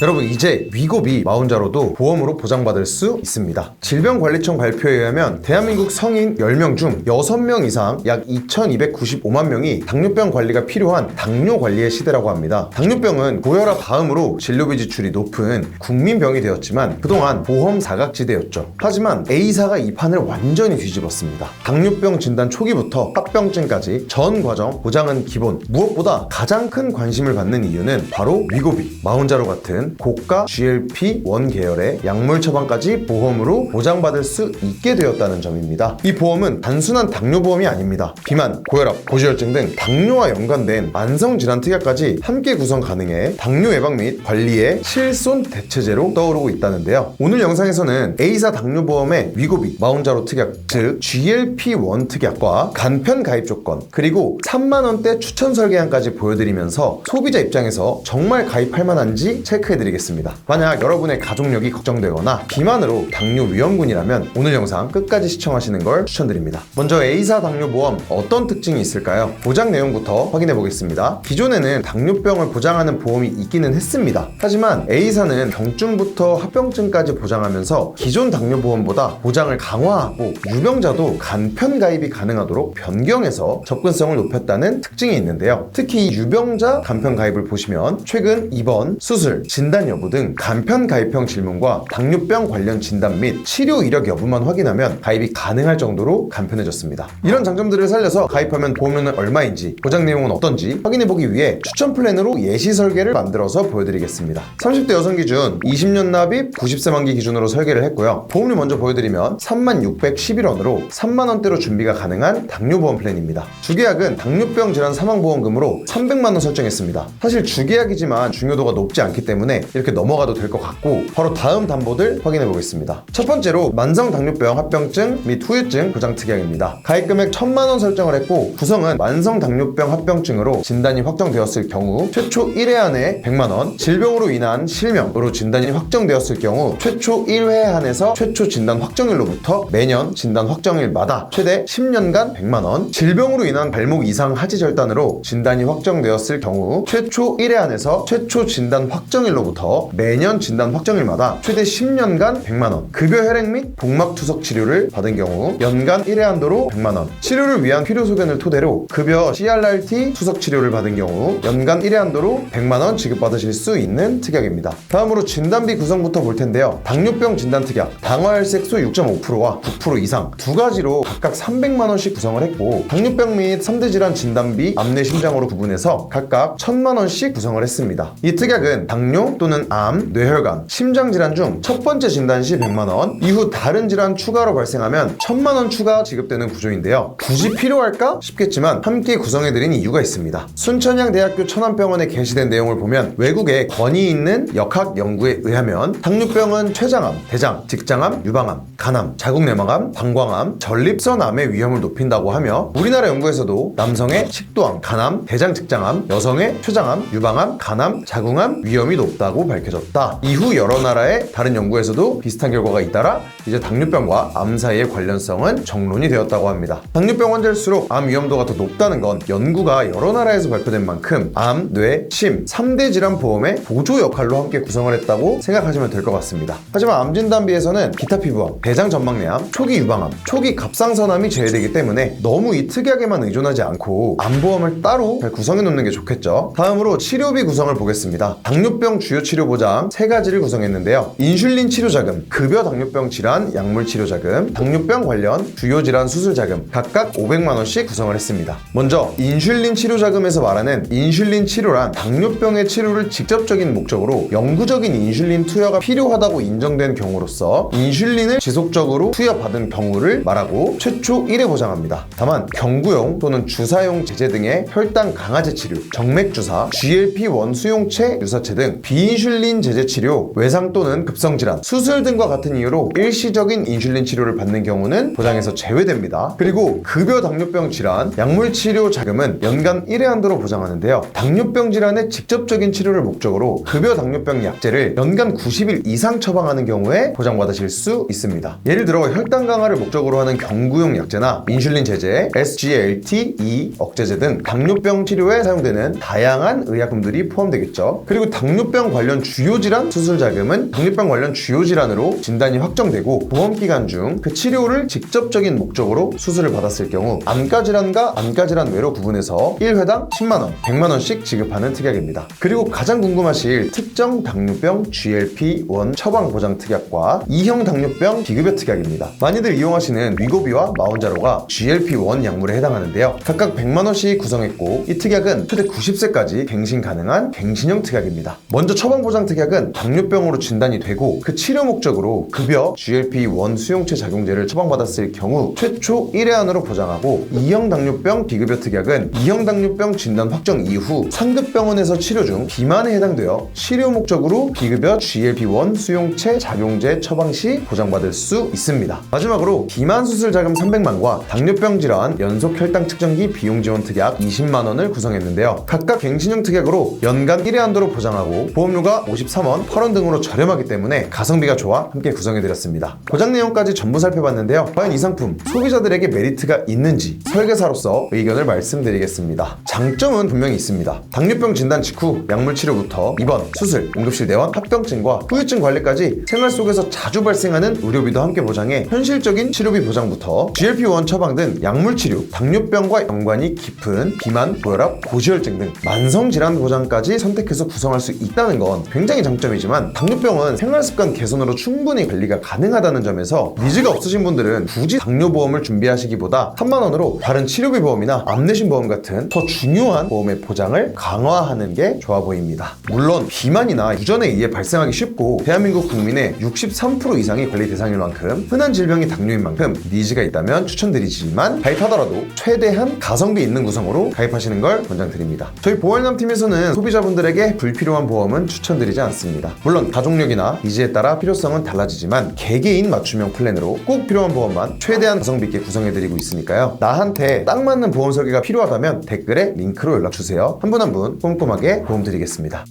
여러분 이제 위고비 마흔자로도 보험으로 보장받을 수 있습니다. 질병관리청 발표에 의하면 대한민국 성인 10명 중 6명 이상 약 2295만 명이 당뇨병 관리가 필요한 당뇨 관리의 시대라고 합니다. 당뇨병은 고혈압 다음으로 진료비 지출이 높은 국민병이 되었지만 그동안 보험 사각지대였죠. 하지만 A사가 이 판을 완전히 뒤집었습니다. 당뇨병 진단 초기부터 합병증까지 전 과정 보장은 기본. 무엇보다 가장 큰 관심을 받는 이유는 바로 위고비, 마흔자로 같은 고가 GLP-1 계열의 약물 처방까지 보험으로 보장받을 수 있게 되었다는 점입니다. 이 보험은 단순한 당뇨 보험이 아닙니다. 비만, 고혈압, 고지혈증 등 당뇨와 연관된 만성 질환 특약까지 함께 구성 가능해 당뇨 예방 및 관리의 실손 대체제로 떠오르고 있다는데요. 오늘 영상에서는 A사 당뇨보험의 위고비, 마흔자로 특약, 즉 GLP-1 특약과 간편 가입 조건, 그리고 3만 원대 추천 설계안까지 보여드리면서 소비자 입장에서 정말 가입할 만한지 체크해 드리겠습니다. 만약 여러분의 가족력이 걱정되거나 비만으로 당뇨 위험군이라면 오늘 영상 끝까지 시청하시는 걸 추천드립니다. 먼저 A사 당뇨보험 어떤 특징이 있을까요? 보장 내용부터 확인해 보겠습니다. 기존에는 당뇨병을 보장하는 보험이 있기는 했습니다. 하지만 A사는 경증부터 합병증까지 보장하면서 기존 당뇨보험보다 보장을 강화하고 유병자도 간편 가입이 가능하도록 변경해서 접근성을 높였다는 특징이 있는데요. 특히 이 유병자 간편 가입을 보시면 최근 입원, 수술, 진단 여부 등 간편 가입형 질문과 당뇨병 관련 진단 및 치료 이력 여부만 확인하면 가입이 가능할 정도로 간편해졌습니다. 이런 장점들을 살려서 가입하면 보험료는 얼마인지, 보장 내용은 어떤지 확인해보기 위해 추천 플랜으로 예시 설계를 만들어서 보여드리겠습니다. 30대 여성 기준 20년 납입 90세 만기 기준으로 설계를 했고요. 보험료 먼저 보여드리면 3611원으로 3만원대로 준비가 가능한 당뇨보험 플랜입니다. 주계약은 당뇨병 질환 사망보험금으로 300만원 설정했습니다. 사실 주계약이지만 중요도가 높지 않기 때문에 이렇게 넘어가도 될 것 같고 바로 다음 담보들 확인해 보겠습니다. 첫 번째로 만성 당뇨병 합병증 및 후유증 보장 특약입니다. 가입 금액 1000만원 설정을 했고 구성은 만성 당뇨병 합병증으로 진단이 확정되었을 경우 최초 1회 안에 100만 원, 질병으로 인한 실명으로 진단이 확정되었을 경우 최초 1회 한에서 최초 진단 확정일로부터 매년 진단 확정일마다 최대 10년간 100만 원, 질병으로 인한 발목 이상 하지 절단으로 진단이 확정되었을 경우 최초 1회 안에서 최초 진단 확정일로부터 매년 진단 확정일마다 최대 10년간 100만원, 급여 혈액 및 복막 투석 치료를 받은 경우 연간 1회 한도로 100만원, 치료를 위한 필요 소견을 토대로 급여 CRRT 투석 치료를 받은 경우 연간 1회 한도로 100만원 지급받으실 수 있는 특약입니다. 다음으로 진단비 구성부터 볼 텐데요. 당뇨병 진단 특약, 당화혈색소 6.5%와 9% 이상 두 가지로 각각 300만원씩 구성을 했고 당뇨병 및 3대 질환 진단비, 암내 심장으로 구분해서 각각 1000만원씩 구성을 했습니다. 이 특약은 당뇨 또는 암, 뇌혈관, 심장 질환 중 첫 번째 진단 시 100만 원, 이후 다른 질환 추가로 발생하면 1000만 원 추가 지급되는 구조인데요. 굳이 필요할까 싶겠지만 함께 구성해드린 이유가 있습니다. 순천향대학교 천안병원에 게시된 내용을 보면 외국의 권위 있는 역학 연구에 의하면 당뇨병은 췌장암, 대장, 직장암, 유방암, 간암, 자궁내막암, 방광암, 전립선암의 위험을 높인다고 하며 우리나라 연구에서도 남성의 식도암, 간암, 대장, 직장암, 여성의 췌장암, 유방암, 간암, 자궁암 위험이 높 다고 밝혀졌다. 이후 여러 나라의 다른 연구에서도 비슷한 결과가 잇따라 이제 당뇨병과 암 사이의 관련성은 정론이 되었다고 합니다. 당뇨병 환자일수록 암 위험도가 더 높다는 건 연구가 여러 나라에서 발표된 만큼 암, 뇌, 심 3대 질환 보험의 보조 역할로 함께 구성을 했다고 생각하시면 될 것 같습니다. 하지만 암 진단비에서는 기타 피부암, 대장 전막내암, 초기 유방암, 초기 갑상선암이 제외되기 때문에 너무 이 특약에만 의존하지 않고 암보험을 따로 잘 구성해 놓는 게 좋겠죠. 다음으로 치료비 구성을 보겠습니다. 당뇨병 주요 치료 보장 세 가지를 구성했는데요. 인슐린 치료 자금, 급여 당뇨병 질환 약물 치료 자금, 당뇨병 관련 주요 질환 수술 자금 각각 500만 원씩 구성을 했습니다. 먼저 인슐린 치료 자금에서 말하는 인슐린 치료란 당뇨병의 치료를 직접적인 목적으로 영구적인 인슐린 투여가 필요하다고 인정된 경우로서 인슐린을 지속적으로 투여받은 경우를 말하고 최초 1회 보장합니다. 다만 경구용 또는 주사용 제제 등의 혈당 강화제 치료, 정맥 주사, GLP-1 수용체 유사체 등 비 인슐린 제제 치료, 외상 또는 급성 질환, 수술 등과 같은 이유로 일시적인 인슐린 치료를 받는 경우는 보장에서 제외됩니다. 그리고 급여 당뇨병 질환, 약물 치료 자금은 연간 1회 한도로 보장하는데요. 당뇨병 질환의 직접적인 치료를 목적으로 급여 당뇨병 약제를 연간 90일 이상 처방하는 경우에 보장받으실 수 있습니다. 예를 들어 혈당 강화를 목적으로 하는 경구용 약제나 인슐린 제제, SGLT2 억제제 등 당뇨병 치료에 사용되는 다양한 의약품들이 포함되겠죠. 그리고 당뇨병 당뇨병 관련 주요 질환 수술 자금은 당뇨병 관련 주요 질환으로 진단이 확정되고 보험 기간 중 그 치료를 직접적인 목적으로 수술을 받았을 경우 암가 질환과 암가 질환 외로 구분해서 1회당 10만 원, 100만 원씩 지급하는 특약입니다. 그리고 가장 궁금하실 특정 당뇨병 GLP-1 처방 보장 특약과 2형 당뇨병 비급여 특약입니다. 많이들 이용하시는 위고비와 마운자로가 GLP-1 약물에 해당하는데요. 각각 100만 원씩 구성했고 이 특약은 최대 90세까지 갱신 가능한 갱신형 특약입니다. 먼저 처방 보장 특약은 당뇨병으로 진단이 되고 그 치료 목적으로 급여 GLP-1 수용체 작용제를 처방받았을 경우 최초 1회 안으로 보장하고 2형 당뇨병 비급여 특약은 2형 당뇨병 진단 확정 이후 상급 병원에서 치료 중 비만에 해당되어 치료 목적으로 비급여 GLP-1 수용체 작용제 처방 시 보장받을 수 있습니다. 마지막으로 비만 수술 자금 300만과 당뇨병 질환 연속 혈당 측정기 비용 지원 특약 20만 원을 구성했는데요. 각각 갱신형 특약으로 연간 1회 한도로 보장하고 보험 료가 53원, 8원 등으로 저렴하기 때문에 가성비가 좋아 함께 구성해드렸습니다. 보장 내용까지 전부 살펴봤는데요. 과연 이 상품 소비자들에게 메리트가 있는지 설계사로서 의견을 말씀드리겠습니다. 장점은 분명히 있습니다. 당뇨병 진단 직후 약물 치료부터 입원, 수술, 응급실 내원, 합병증과 후유증 관리까지 생활 속에서 자주 발생하는 의료비도 함께 보장해 현실적인 치료비 보장부터 GLP-1 처방 등 약물 치료, 당뇨병과 연관이 깊은 비만, 고혈압, 고지혈증 등 만성 질환 보장까지 선택해서 구성할 수 있다는 건 굉장히 장점이지만 당뇨병은 생활 습관 개선으로 충분히 관리가 가능하다는 점에서 니즈가 없으신 분들은 굳이 당뇨보험을 준비하시기보다 3만 원으로 다른 치료비 보험이나 암내신 보험 같은 더 중요한 보험의 보장을 강화하는 게 좋아 보입니다. 물론 비만이나 유전에 의해 발생하기 쉽고 대한민국 국민의 63% 이상이 관리 대상일 만큼 흔한 질병이 당뇨인 만큼 니즈가 있다면 추천드리지만 가입하더라도 최대한 가성비 있는 구성으로 가입하시는 걸 권장드립니다. 저희 보험남팀에서는 소비자분들에게 불필요한 보험은 추천드리지 않습니다. 물론 가족력이나 니즈에 따라 필요성은 달라지지만 개개인 맞춤형 플랜으로 꼭 필요한 보험만 최대한 가성비 있게 구성해드리고 있으니까요. 나한테 딱 맞는 보험 설계가 필요하다면 댓글에 링크로 연락주세요. 한 분 한분 꼼꼼하게 도움 드리겠습니다.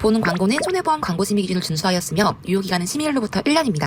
보는 광고는 손해보험 광고 심의 기준을 준수하였으며 유효기간은 심의일로부터 1년입니다.